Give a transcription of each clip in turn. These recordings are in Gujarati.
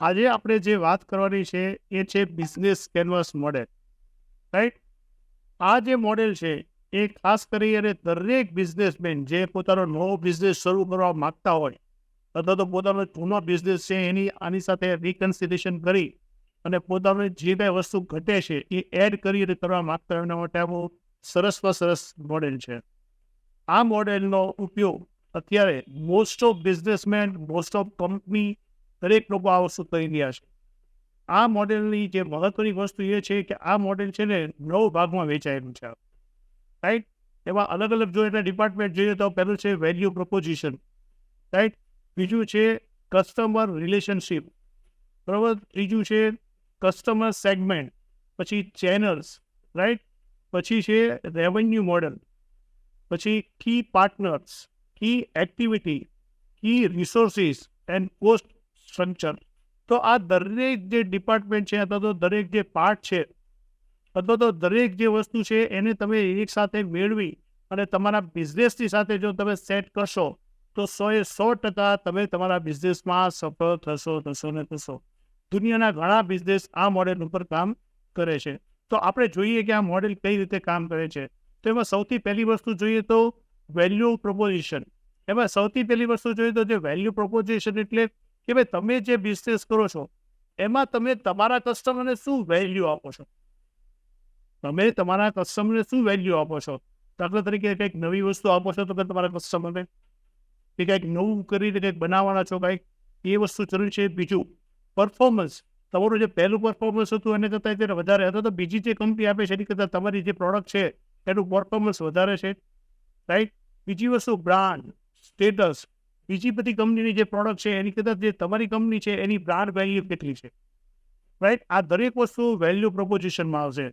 આજે આપણે જે વાત કરવાની છે, એ છે બિઝનેસ કેનવાસ મોડેલ રાઈટ આ જે મોડેલ છે, એ ખાસ કરી અને દરેક બિઝનેસમેન જે પોતાનો નવો બિઝનેસ શરૂ કરવા માગતા હોય, અથવા તો પોતાનો જૂનો બિઝનેસ છે, એની આની સાથે રિકન્સિલેશન કરી અને પોતાનું જે કાંઈ વસ્તુ ઘટે છે, એ એડ કરી અને કરવા માગતા હોય, એના માટે બહુ સરસમાં સરસ મોડેલ છે. આ મોડેલનો ઉપયોગ અત્યારે most of businessman most of company દરેક લોકો આ વસ્તુ કરી રહ્યા છે. આ મોડેલની જે મહત્વની વસ્તુ એ છે કે આ મોડેલ છે ને નવ ભાગમાં વેચાયેલું છે. રાઈટ એમાં અલગ અલગ જો એના ડિપાર્ટમેન્ટ જોઈએ તો પહેલું છે વેલ્યુ પ્રપોઝિશન રાઈટ બીજું છે કસ્ટમર રિલેશનશીપ બરાબર? ત્રીજું છે કસ્ટમર સેગમેન્ટ પછી ચેનલ્સ રાઈટ પછી છે રેવન્યુ મોડલ પછી key partners key activity key resources and cost structure તો આ દરેક જે ડિપાર્ટમેન્ટ છે અથવા તો દરેક જે પાર્ટ છે, અથવા તો દરેક જે વસ્તુ છે એને તમે એક સાથે મેળવી અને તમારા બિઝનેસની સાથે જો તમે સેટ કરશો, તો સો એ સો ટકા તમે તમારા બિઝનેસમાં સફળ થશો થશો ને થશો. દુનિયાના ઘણા બિઝનેસ આ મોડેલ ઉપર કામ કરે છે. તો આપણે જોઈએ કે આ મોડેલ કઈ રીતે કામ કરે છે. તો એમાં સૌથી પહેલી વસ્તુ જોઈએ તો વેલ્યુ પ્રપોઝિશન એમાં સૌથી પહેલી વસ્તુ જોઈએ તો જે વેલ્યુ પ્રપોઝિશન એટલે કે ભાઈ તમે જે બિઝનેસ કરો છો, એમાં તમે તમારા કસ્ટમરને શું વેલ્યુ આપો છો? તમે તમારા કસ્ટમરને શું વેલ્યુ આપો છો? દાખલા તરીકે કંઈક નવી વસ્તુ આપો છો તો તમારા કસ્ટમરને કે કંઈક નવું કરીને કંઈક બનાવવાના છો કંઈક? એ વસ્તુ જરૂરી છે બીજું. પરફોર્મન્સ તમારું જે પહેલું પરફોર્મન્સ હતું એને કરતાં અત્યારે વધારે. અથવા તો બીજી જે કંપની આપે છે એની કરતાં તમારી જે પ્રોડક્ટ છે, એનું પરફોર્મન્સ વધારે છે. રાઈટ બીજી વસ્તુ બ્રાન્ડ સ્ટેટસ બીજી બધી કંપનીની જે પ્રોડક્ટ છે, એની કદાચ જે તમારી કંપની છે, એની બ્રાન્ડ વેલ્યુ કેટલી છે? રાઈટ આ દરેક વસ્તુ વેલ્યુ પ્રપોઝિશનમાં આવશે.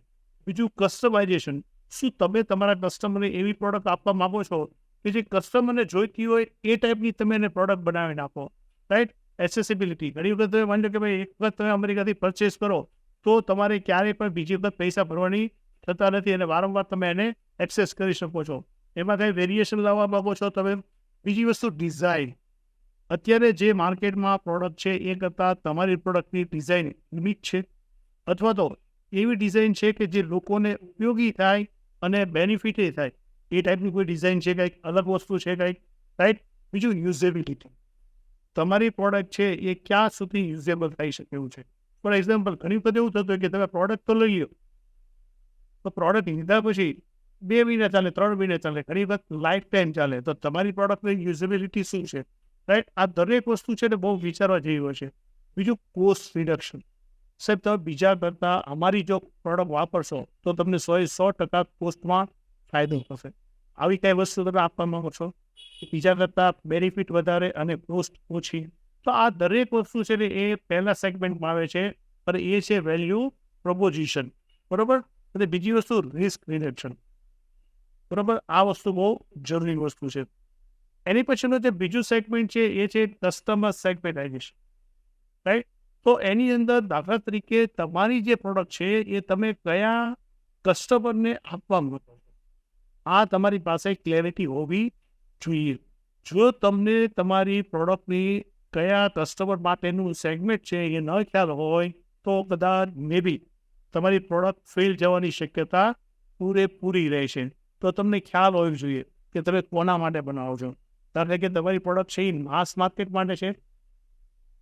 બીજું કસ્ટમાઇઝેશન શું તમે તમારા કસ્ટમરને એવી પ્રોડક્ટ આપવા માગો છો કે જે કસ્ટમરને જોઈતી હોય એ ટાઈપની તમે એને પ્રોડક્ટ બનાવીને આપો રાઈટ એસેસિબિલિટી ઘણી વખત તમે માની લો કે ભાઈ, એક વખત તમે અમેરિકાથી પરચેસ કરો, તો તમારે ક્યારેય પણ બીજી વખત પૈસા ભરવાની થતા નથી અને વારંવાર તમે એને એક્સેસ કરી શકો છો. એમાં કંઈ વેરિએશન લાવવા માગો છો તમે? બીજી વસ્તુ ડિઝાઇન અત્યારે જે માર્કેટમાં પ્રોડક્ટ છે, એ કરતાં તમારી પ્રોડક્ટની ડિઝાઇન યુનિક છે. અથવા તો એવી ડિઝાઇન છે કે જે લોકોને ઉપયોગી થાય અને બેનિફિટ થાય. એ ટાઈપની કોઈ ડિઝાઇન છે, કંઈક અલગ વસ્તુ છે, કંઈક રાઈટ બીજું યુઝેબિલિટી તમારી પ્રોડક્ટ છે, એ ક્યાં સુધી યુઝેબલ થઈ શકે એવું છે. ફોર એક્ઝામ્પલ ઘણી વખત એવું થતું કે તમે પ્રોડક્ટ તો લઈ લો તો પ્રોડક્ટ લીધા પછી બે મહિના ચાલે, ત્રણ મહિના ચાલે, ઘણી વખત લાઈફ ટાઈમ ચાલે. તો તમારી પ્રોડક્ટની યુઝેબિલિટી શું છે? રાઈટ આ દરેક વસ્તુ છે ને બહુ વિચારવા જેવી હોય છે. બીજું કોસ્ટ રિડક્શન સાહેબ, તમે બીજા કરતાં અમારી જો પ્રોડક્ટ વાપરશો, તો તમને સો સો ટકા કોસ્ટમાં ફાયદો થશે. આવી કઈ વસ્તુ તમે આપવા માંગો છો? બીજા કરતાં બેનિફિટ વધારે અને કોસ્ટ ઓછી. તો આ દરેક વસ્તુ છે ને એ પહેલા સેગમેન્ટમાં આવે છે અને એ છે વેલ્યુ પ્રપોઝિશન બરોબર? અને બીજી વસ્તુ રિસ્ક રિડક્શન બરોબર? આ વસ્તુ બહુ જરૂરી વસ્તુ છે. એની પછીનું જે બીજું સેગમેન્ટ છે, એ છે કસ્ટમર સેગમેન્ટાઇઝેશન રાઈટ તો એની અંદર દાખલા તરીકે તમારી જે પ્રોડક્ટ છે, એ તમે કયા કસ્ટમરને આપવા માંગો આ તમારી પાસે ક્લેરિટી હોવી જોઈએ. જો તમને તમારી પ્રોડક્ટની કયા કસ્ટમર માટેનું સેગમેન્ટ છે, એ ન ખ્યાલ હોય, તો કદાચ મેબી તમારી પ્રોડક્ટ ફેલ જવાની શક્યતા પૂરેપૂરી રહેશે. તો તમને ખ્યાલ હોવો જોઈએ કે તમે કોના માટે બનાવો છો? ધારો કે તમારી પ્રોડક્ટ છે એ માસ માર્કેટ માટે છે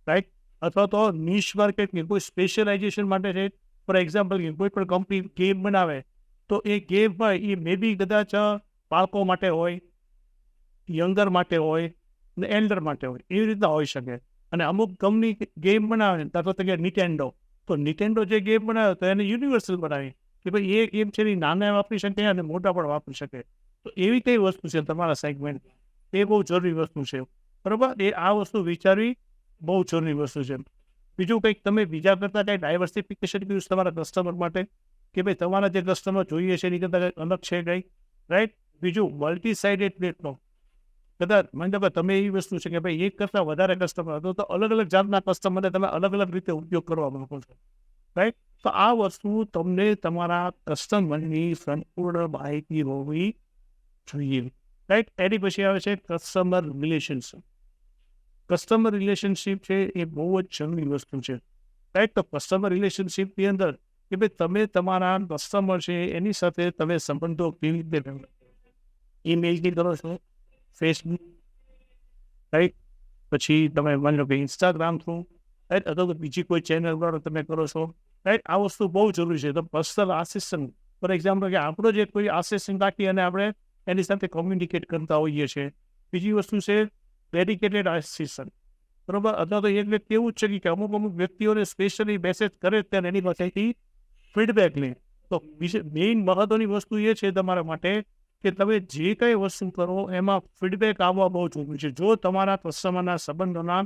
રાઈટ અથવા તો નિશ માર્કેટ કોઈ સ્પેશિયલાઇઝેશન માટે છે. ફોર એક્ઝામ્પલ કે કોઈ પણ કંપની ગેમ બનાવે, તો એ ગેમ હોય એ મે બી કદાચ બાળકો માટે હોય યંગર માટે હોય, ને એલ્ડર માટે હોય, એવી રીતના હોઈ શકે. અને અમુક કંપની ગેમ બનાવે દાખલા તરીકે નિટેન્ડો તો નિટેન્ડો જે ગેમ બનાવ્યો તો એને યુનિવર્સલ બનાવી. કે ભાઈ એ ગેમ છે એ નાના વાપરી શકે અને મોટા પણ વાપરી શકે તો એવી કઈ વસ્તુ છે તમારા સેગમેન્ટ એ બહુ જરૂરી વસ્તુ છે. બરાબર? એ આ વસ્તુ વિચારવી બહુ જરૂરી વસ્તુ છે. બીજું કંઈક તમે બીજા કરતાં કંઈ ડાયવર્સિફિકેશન કર્યું તમારા કસ્ટમર માટે? કે ભાઈ તમારા જે કસ્ટમર જોઈએ છે એની કરતાં અલગ છે કંઈ? રાઈટ બીજું મલ્ટી સાઇડેડ પ્લેટફોર્મ કદાચ મને કે તમે એવી વસ્તુ છે કે ભાઈ એક કરતાં વધારે કસ્ટમર હતો તો અલગ અલગ જાતના કસ્ટમરને તમે અલગ અલગ રીતે ઉપયોગ કરવા માંગો છો. રાઈટ તો આ વસ્તુ તમને તમારા કસ્ટમરની સંપૂર્ણ માહિતી હોવી જોઈએ. રાઈટ એની પછી આવે છે કસ્ટમર રિલેશનશીપ કસ્ટમર રિલેશનશિપ છે એ બહુ જ જરૂરી વસ્તુ છે. રાઈટ તો કસ્ટમર રિલેશનશિપની અંદર કે ભાઈ તમે તમારા કસ્ટમર છે એની સાથે તમે સંબંધો કેવી રીતે? ઈમેલથી કરો છો ફેસબુક રાઈટ પછી તમે માની લો કે ઇન્સ્ટાગ્રામ થ્રુ રાઈટ અથવા તો બીજી કોઈ ચેનલ દ્વારા તમે કરો છો. રાઈટ આ વસ્તુ બહુ જરૂરી છે. તો પર્સનલ આસિસ્ટન્ટ ફોર એક્ઝામ્પલ કે આપણો જે કોઈ આસિસ્ટન્ટ રાખીએ અને આપણે એની સાથે કોમ્યુનિકેટ કરતા હોઈએ છીએ. બીજી વસ્તુ છે ડેડિકેટેડ આસિસ્ટન્ટ બરોબર? અથવા તો એક વ્યક્તિ એવું જ છે કે અમુક અમુક વ્યક્તિઓને સ્પેશિયલી મેસેજ કરે ત્યારે એની પાસેથી ફીડબેક લે. તો મેઇન મહત્વની વસ્તુ એ છે તમારા માટે કે તમે જે કંઈ વસ્તુ કરો એમાં ફીડબેક આવવા બહુ જરૂરી છે. જો તમારા કસ્ટમરના સંબંધોના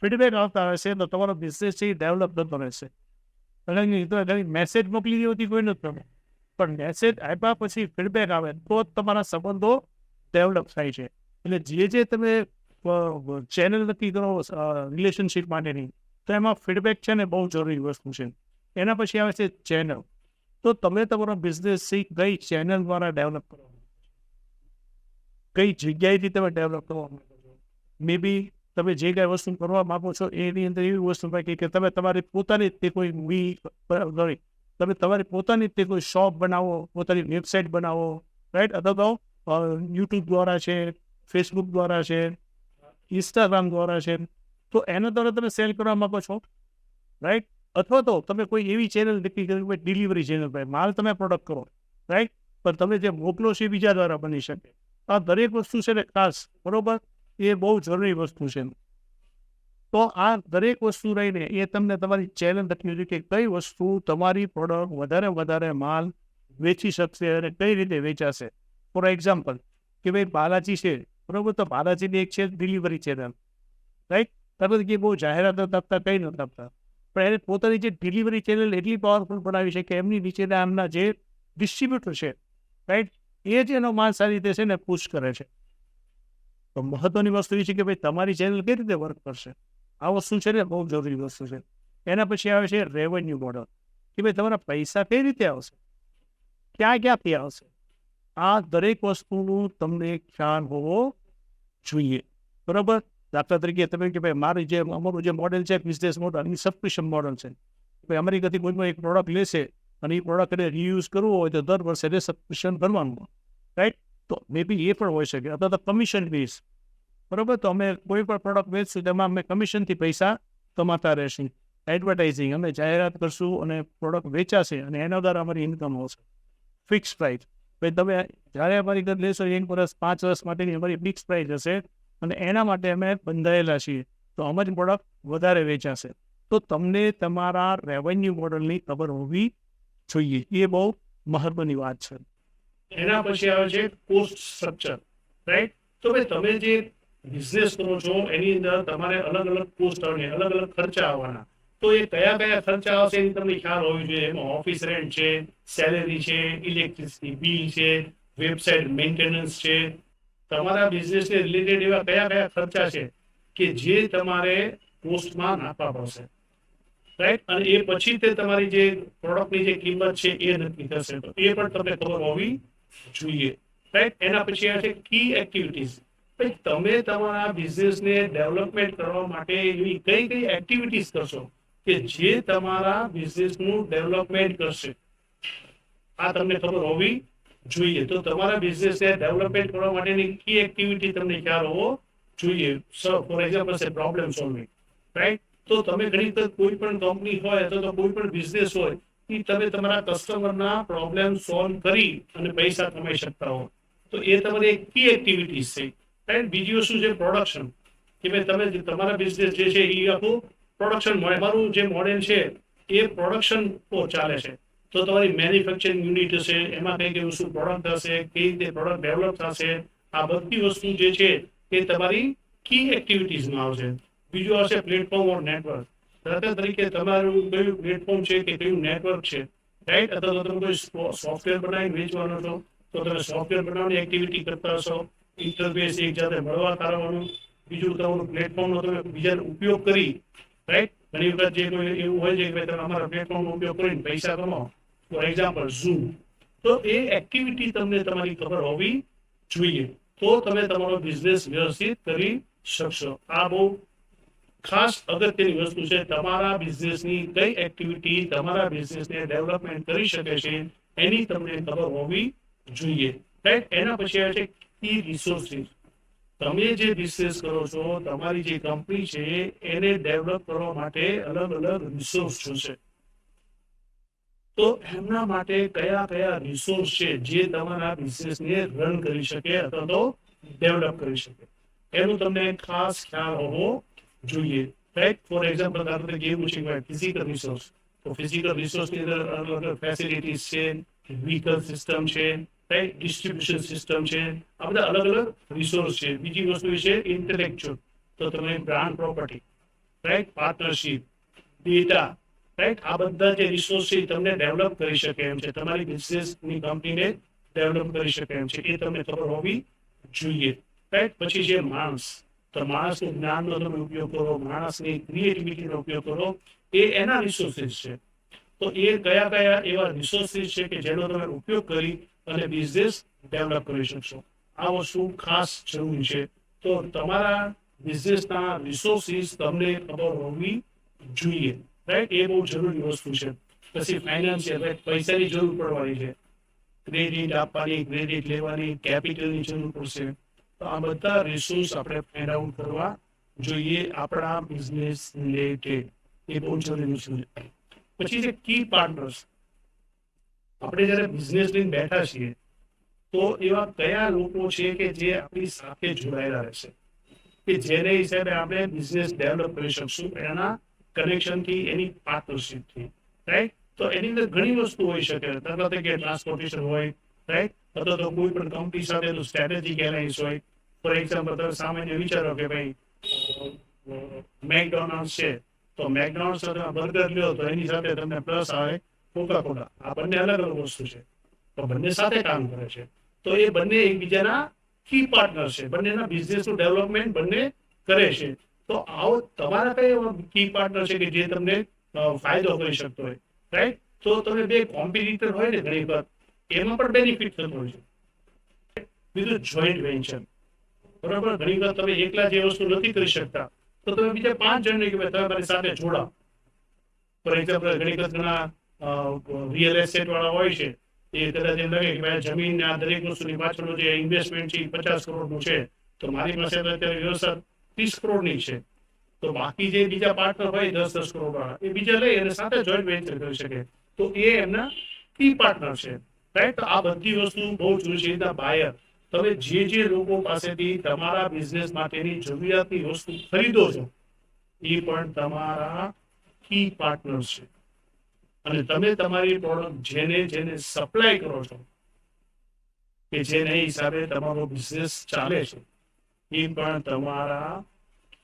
ફીડબેક આવતા હશે તો તમારો બિઝનેસ ડેવલપ થતો રહેશે. ખાલી મેસેજ મોકલી દેવાથી કોઈ નથી તમે. પણ મેસેજ આપ્યા પછી ફીડબેક આવે તો જ તમારા સંબંધો ડેવલપ થાય છે. એટલે જે જે તમે ચેનલ નક્કી કરો રિલેશનશિપ માટેની, તો એમાં ફીડબેક છે ને બહુ જરૂરી વસ્તુ છે. એના પછી આવે છે ચેનલ તો તમે તમારો બિઝનેસ કઈ ચેનલ દ્વારા ડેવલપ કરો? કઈ જગ્યાએથી તમે ડેવલપ કરવા માંગો મે બી તમે જે કાંઈ વસ્તુ કરવા માગો છો, એની અંદર એવી વસ્તુ હોય કે તમે તમારી પોતાની તે કોઈ મૂવી સોરી તમે તમારી પોતાની તે કોઈ શોપ બનાવો, પોતાની વેબસાઇટ બનાવો રાઈટ અથવા તો યુટ્યુબ દ્વારા છે ફેસબુક દ્વારા છે ઇન્સ્ટાગ્રામ દ્વારા છે. તો એના દ્વારા તમે સેલ કરવા માગો છો રાઈટ અથવા તો તમે કોઈ એવી ચેનલ નક્કી કરી ભાઈ ડિલિવરી ચેનલ ભાઈ માલ તમે પ્રોડક્ટ કરો રાઈટ પણ તમે જે મોકલો છો બીજા દ્વારા બની શકે. આ દરેક વસ્તુ છે ને ખાસ, બરોબર? એ બહુ જરૂરી વસ્તુ છે. તો આ દરેક વસ્તુ રહીને એ તમને તમારી ચેલેન્જ નક્કી હતી કે કઈ વસ્તુ તમારી પ્રોડક્ટ વધારે વધારે માલ વેચી શકશે અને કઈ રીતે વેચાશે. ફોર એક્ઝામ્પલ કે ભાઈ બાલાજી છે, બરોબર? તો બાલાજીની એક છે ડિલિવરી ચેનલ રાઈટ તરત કે બહુ જાહેરાત આપતા, કંઈ નથી આપતા. પણ એને પોતાની જે ડિલિવરી ચેનલ એટલી પાવરફુલ બનાવી છે કે એમની નીચેના એમના જે ડિસ્ટ્રીબ્યુટર છે રાઈટ એ જ એનો માલ સારી રીતે છે ને પુશ કરે છે. તો મહત્વની વસ્તુ એ છે કે ભાઈ તમારી ચેનલ કઈ રીતે વર્ક કરશે? આ વસ્તુ છે ને બહુ જરૂરી વસ્તુ છે. એના પછી આવે છે રેવન્યુ મોડલ કે ભાઈ તમારા પૈસા કઈ રીતે આવશે? ક્યાં ક્યાંથી આવશે? આ દરેક વસ્તુનું તમને ખ્યાલ હોવો જોઈએ. બરાબર? દાખલા તરીકે તમે કે ભાઈ મારી જે અમારું જે મોડેલ છે બિઝનેસ મોડલ એની સબસ્ક્રિપ્શન મોડલ છે. ભાઈ અમેરિકાથી કોઈ પણ એક પ્રોડક્ટ લેશે અને એ પ્રોડક્ટ એને રીયુઝ કરવું હોય તો દર વર્ષે એને સબસ્ક્રિપ્શન ભરવાનું રાઈટ તો મે બી એ પણ હોઈ શકે. અથવા તો કમિશન બેઝ બરાબર? તો અમે કોઈ પણ પ્રોડક્ટ વેચશું, તેમાં અમે કમિશનથી પૈસા કમાતા રહેશું. એડવર્ટાઇઝિંગ અમે જાહેરાત કરશું અને પ્રોડક્ટ વેચાશે અને એના દ્વારા અમારી ઇન્કમ આવશે. ફિક્સ પ્રાઇસ ભાઈ, તમે જ્યારે અમારી ઘર લેશો, એક વર્ષ, પાંચ વર્ષ માટેની અમારી ફિક્સ પ્રાઇસ હશે અને એના માટે અમે બંધાયેલા છીએ. તો અમારી પ્રોડક્ટ વધારે વેચાશે. તો તમને તમારા રેવન્યુ મોડલની ખબર હોવી જોઈએ. એ બહુ મહત્વની વાત છે. એના પછી આવે છે કોસ્ટ સ્ટ્રક્ચર રાઈટ તો ભાઈ તમે જે બિઝનેસ કરો છો, એની અંદર તમારે અલગ અલગ કોસ્ટ આવવાની, અલગ અલગ ખર્ચા આવવાના. તો એ કયા કયા ખર્ચા આવશે એની તમને ખ્યાલ હોવી જોઈએ. એમાં ઓફિસ રેન્ટ છે સેલેરી છે ઇલેક્ટ્રિસિટી બિલ છે વેબસાઇટ મેન્ટેનન્સ છે. તમારા બિઝનેસને રિલેટેડ એવા કયા કયા ખર્ચા છે કે જે તમારે કોસ્ટમાં નાખવા પડશે. રાઈટ અને એ પછી તે તમારી જે પ્રોડક્ટની જે કિંમત છે એ નક્કી થશે. તો એ પણ તમને ખબર હોવી જોઈએ. રાઈટ એના પછી આવે છે કી એક્ટિવિટીઝ ભાઈ, તમે તમારા બિઝનેસને ડેવલપમેન્ટ કરવા માટે એવી કઈ કઈ એક્ટિવિટીઝ કરશો કે જે તમારા બિઝનેસનું ડેવલપમેન્ટ કરશે? આ તમને ખબર હોવી જોઈએ. તો તમારા બિઝનેસને ડેવલપમેન્ટ કરવા માટેની કી એક્ટિવિટી તમને ખ્યાલ હોવો જોઈએ. ફોર એક્ઝામ્પલ છે પ્રોબ્લેમ સોલ્વિંગ રાઈટ તો તમે ઘણી કોઈ પણ કંપની હોય અથવા તો કોઈ પણ બિઝનેસ હોય એ તમે તમારા કસ્ટમરના પ્રોબ્લેમ સોલ્વ કરી અને પૈસા કમાઈ શકતા હો. તો એ તમારી એક કી એક્ટિવિટીઝ છે. રાઈટ બીજી વસ્તુ છે પ્રોડક્શન કે ભાઈ તમે તમારા બિઝનેસ જે છે એ આખું પ્રોડક્શન મારું જે મોડેલ છે, એ પ્રોડક્શન ચાલે છે. તો તમારી મેન્યુફેક્ચરિંગ યુનિટ હશે, એમાં કઈ કઈ વસ્તુ પ્રોડક્ટ હશે કઈ રીતે પ્રોડક્ટ ડેવલપ થશે, આ બધી વસ્તુ જે છે એ તમારી કી એક્ટિવિટીઝમાં આવશે. બીજું આવશે પ્લેટફોર્મ ઓર નેટવર્ક દાખલા તરીકે તમારું કયું પ્લેટફોર્મ છે કે કયું નેટવર્ક છે? રાઈટ અથવા તો તમે કોઈ સોફ્ટવેર બનાવીને વેચવાનો છો? તો તમે સોફ્ટવેર બનાવવાની એક્ટિવિટી કરતા હશો? ઇન્ટરફેસ એક જાતે મળવા કરવાનું બીજું તમારું પ્લેટફોર્મનો તમે બીજાનો ઉપયોગ કરી. રાઈટ ઘણી વખત જે કોઈ એવું હોય છે કે તમે અમારા પ્લેટફોર્મનો ઉપયોગ કરીને પૈસા કમાઓ ફોર એક્ઝામ્પલ ઝૂમ તો એ એક્ટિવિટી તમને તમારી ખબર હોવી જોઈએ. તો તમે તમારો બિઝનેસ વ્યવસ્થિત કરી શકશો. આ બહુ ખાસ અગત્યની વસ્તુ છે, તમારા બિઝનેસની કઈ એક્ટિવિટી તમારા બિઝનેસને ડેવલપમેન્ટ કરી શકે છે, એની તમને ખબર હોવી જોઈએ. રાઈટ એના પછી આવે છે કી રિસોર્સિસ તમે જે બિઝનેસ કરો છો, તમારી જે કંપની છે, એને ડેવલપ કરવા માટે અલગ અલગ રિસોર્સ જોશે. તો એમના માટે કયા કયા રિસોર્સ છે, જે તમારા બિઝનેસને રન કરી શકે અથવા તો ડેવલપ કરી શકે? એનું તમને ખાસ ખ્યાલ હોવો જોઈએ. રાઈટ ફોર એક્ઝામ્પલ ધારો કે કેવું છે ફિઝિકલ રિસોર્સ તો ફિઝિકલ રિસોર્સની અંદર અલગ અલગ ફેસિલિટીઝ છે વ્હીકલ સિસ્ટમ છે રાઈટ ડિસ્ટ્રીબ્યુશન સિસ્ટમ છે. આ બધા અલગ અલગ રિસોર્સ છે. બીજી વસ્તુ છે ઇન્ટેલેક્ચ્યુઅલ તો તમે brand property right partnership data right આ બધા જે રિસોર્સ છે તમને ડેવલપ કરી શકે એમ છે. તમારી બિઝનેસની કંપનીને ડેવલપ કરી શકે એમ છે. એ તમને ખબર હોવી જોઈએ. રાઈટ પછી છે માણસ તો માણસને જ્ઞાનનો તમે ઉપયોગ કરો, માણસની ક્રિએટિવિટીનો ઉપયોગ કરો, એ એના રિસોર્સિસ છે. તો એ કયા કયા એવા રિસોર્સિસ છે કે જેનો તમે ઉપયોગ કરી અને બિઝનેસ ડેવલપ કરી શકશો. આ વસ્તુ ખાસ જરૂરી છે? તો તમારા બિઝનેસના રિસોર્સિસ તમને ખબર હોવી જોઈએ. રાઈટ એ બહુ જરૂરી વસ્તુ છે. પછી ફાઇનાન્શિયલ પૈસાની જરૂર પડવાની છે. ક્રેડિટ આપવાની ક્રેડિટ લેવાની કેપિટલની જરૂર પડશે. તો આ બધા રિસોર્સ આપણે ફાઇન્ડ કરવા જોઈએ આપણા બિઝનેસ રિલેટેડ એ બહુ જરૂરી છે. પછી છે કી પાર્ટનર્સ આપણે જ્યારે બિઝનેસ લઈને બેઠા છીએ, તો એવા કયા લોકો છે કે જે આપણી સાથે જોડાયેલા રહેશે? કે જેને હિસાબે આપણે બિઝનેસ ડેવલપ કરી શકશું, એના કનેક્શનથી એની પાર્ટનરશિપથી રાઈટ તો એની અંદર ઘણી વસ્તુ હોઈ શકે. તરત કે ટ્રાન્સપોર્ટેશન હોય રાઈટ અથવા તો કોઈ પણ કંપની સાથે સ્ટ્રેટેજી એલાયન્સ હોય. ફોર એક્ઝામ્પલ તમે સામાન્ય વિચારો કે ભાઈ મેકડોનાલ્ડ છે. તો મેકડોનાલ્ડ સાથે બર્ગર લ્યો, તો એની સાથે તમને પ્લસ આવે કોકા કોલા આ બંને અલગ અલગ વસ્તુ છે. તો બંને સાથે કામ કરે છે. તો એ બંને એકબીજાના કી પાર્ટનર છે. બંનેના બિઝનેસનું ડેવલપમેન્ટ બંને કરે છે. તો આવો તમારા એવા કી પાર્ટનર છે કે જે તમને ફાયદો કરી શકતો હોય? રાઈટ તો તમે બે કોમ્પિટિટર હોય ને ઘણી વખત, એમાં પણ બેનિફિટ થતો હોય છે. બીજું જોઈન્ટ વેન્ચર બરાબર? ઘણી વખત તમે એકલા જે વસ્તુ નથી કરી શકતા, તો તમે બીજા પાંચ જણને કે તમે મારી સાથે જોડાઓ ફોર એક્ઝામ્પલ ઘણી ઘણા રિયલ એસ્ટેટ વાળા હોય છે, એ કદાચ એમ લાગે કે જમીન આ દરેક વસ્તુની પાછળનું જે ઇન્વેસ્ટમેન્ટ છે પચાસ કરોડનું છે, તો મારી પાસે અત્યારે વ્યવસ્થા ત્રીસ કરોડની છે. તો બાકી જે બીજા પાર્ટનર હોય, દસ દસ કરોડ વાળા એ બીજા લઈ અને સાથે જોઈન્ટ વેન્ચર કરી શકે. તો એ એમના કી પાર્ટનર છે. રાઈટ આ બધી વસ્તુ બહુ જરૂરી છે. બાયર તમે જે જે લોકો પાસેથી તમારા બિઝનેસ માટેની જરૂરિયાતની વસ્તુ ખરીદો છો, એ પણ તમારા કી પાર્ટનર છે. અને તમે તમારી પ્રોડક્ટ જેને જેને સપ્લાય કરો છો, કે જેને હિસાબે તમારો બિઝનેસ ચાલે છે, એ પણ તમારા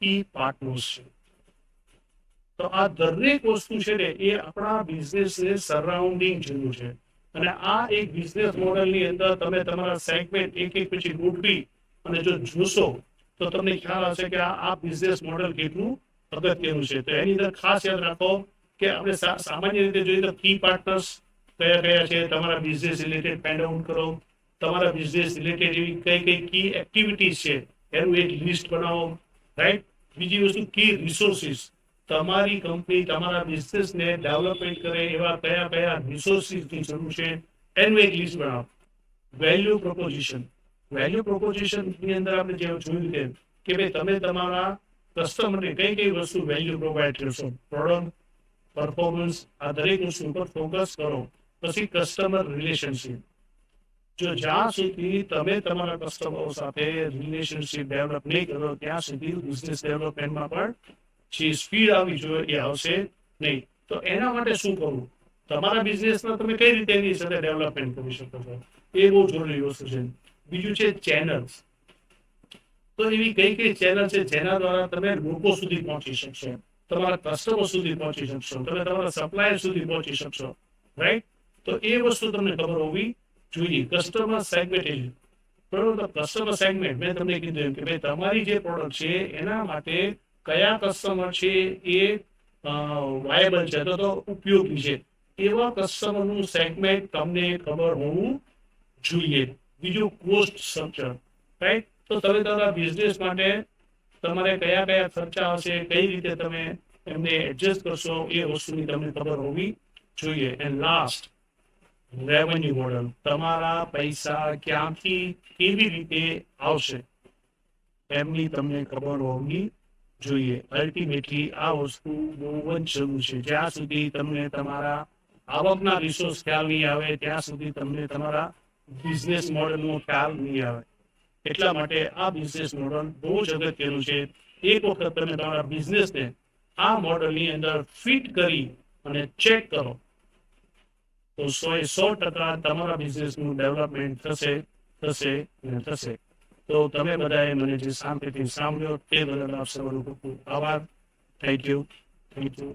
કી પાર્ટનર્સ છે. તો આ દરેક વસ્તુ છે ને, એ આપણા બિઝનેસને સરાઉન્ડિંગ જેવું છે. અને આ એક બિઝનેસ મોડેલની અંદર તમે તમારા સેગમેન્ટ એક એક પછી ગોઠવી અને જો જોશો, તો તમને ખ્યાલ આવશે કે આ બિઝનેસ મોડલ કેટલું અગત્યનું છે. તો એની અંદર ખાસ યાદ રાખો કે આપણે સામાન્ય રીતે જોઈએ તો કી પાર્ટનર્સ કયા કયા છે, તમારા બિઝનેસ રિલેટેડ પેન્ડ આઉટ કરો, તમારા બિઝનેસ રિલેટેડ એવી કઈ કઈ કી એક્ટિવિટીઝ છે, એનું એક લિસ્ટ બનાવો રાઈટ બીજી વસ્તુ કી રિસોર્સિસ તમારી કંપની તમારા બિઝનેસને ડેવલપમેન્ટ કરે એવા કયા કયા રિસોર્સિસની જરૂર છે, એનું એક લિસ્ટ બનાવો. Value proposition. વેલ્યુ પ્રોપોઝિશનની અંદર આપણે જે જોયું તેમ કે ભાઈ તમે તમારા કસ્ટમરને કઈ કઈ વસ્તુ વેલ્યુ પ્રોવાઈડ કરશો. પ્રોડક્ટ, પરફોર્મન્સ, આ દરેક વસ્તુ ઉપર ફોકસ કરો. પછી કસ્ટમર રિલેશનશિપ. જો જ્યાં સુધી તમે તમારા કસ્ટમરો સાથે રિલેશનશિપ ડેવલપ નહીં કરો, ત્યાં સુધી બિઝનેસ ડેવલપમેન્ટમાં પણ જે સ્પીડ આવવી જોઈએ એ આવશે નહીં. તો એના માટે શું કરવું? તમારા બિઝનેસમાં તમે કઈ રીતે એની સાથે ડેવલપમેન્ટ કરી શકો છો? એ બહુ જરૂરી વસ્તુ છે. બીજું છે ચેનલ્સ તો એવી કઈ કઈ ચેનલ છે જેના દ્વારા તમે લોકો સુધી પહોંચી શકશો? તમારા કસ્ટમર સુધી પહોંચી શકશો. તમે તમારા સપ્લાયર સુધી પહોંચી શકશો. રાઈટ તો એ વસ્તુ તમને ખબર હોવી જોઈએ. કસ્ટમર સેગમેન્ટેશન બરોબર? કસ્ટમર સેગમેન્ટ મેં તમને કીધું કે ભાઈ તમારી જે પ્રોડક્ટ છે એના માટે કયા કસ્ટમર છે એ વાયબલ છે? તો તો ઉપયોગી છે. એવા કસ્ટમરનું સેગમેન્ટ તમને ખબર હોવું જોઈએ. બીજું કોસ્ટ સ્ટ્રક્ચર રાઈટ તો તમે તમારા બિઝનેસ માટે તમારે કયા કયા ખર્ચા હશે, કઈ રીતે તમે એમને એડજસ્ટ કરશો, એ વસ્તુની તમને ખબર હોવી જોઈએ. એન્ડ લાસ્ટ રેવન્યુ મોડલ તમારા પૈસા ક્યાંથી કેવી રીતે આવશે? એમની તમને ખબર હોવી જોઈએ. અલ્ટિમેટલી આ વસ્તુ બહુ જ જરૂર છે. જ્યાં સુધી તમને તમારા આવકના રિસોર્સ ખ્યાલ નહીં આવે, ત્યાં સુધી તમને તમારા બિઝનેસ મોડલનો ખ્યાલ નહીં આવે. એટલા માટે આ બિઝનેસ મોડલ બહુ જ અગત્યનું છે. એક વખત તમે તમારા બિઝનેસને આ મોડલની અંદર ફિટ કરી અને ચેક કરો. તો સો એ સો ટકા તમારા બિઝનેસનું ડેવલપમેન્ટ થશે થશે અને થશે. તો તમે બધાએ મને જે શાંતિથી સાંભળ્યો તે બદલ આપ સૌનો ખૂબ ખૂબ આભાર. Thank you thank you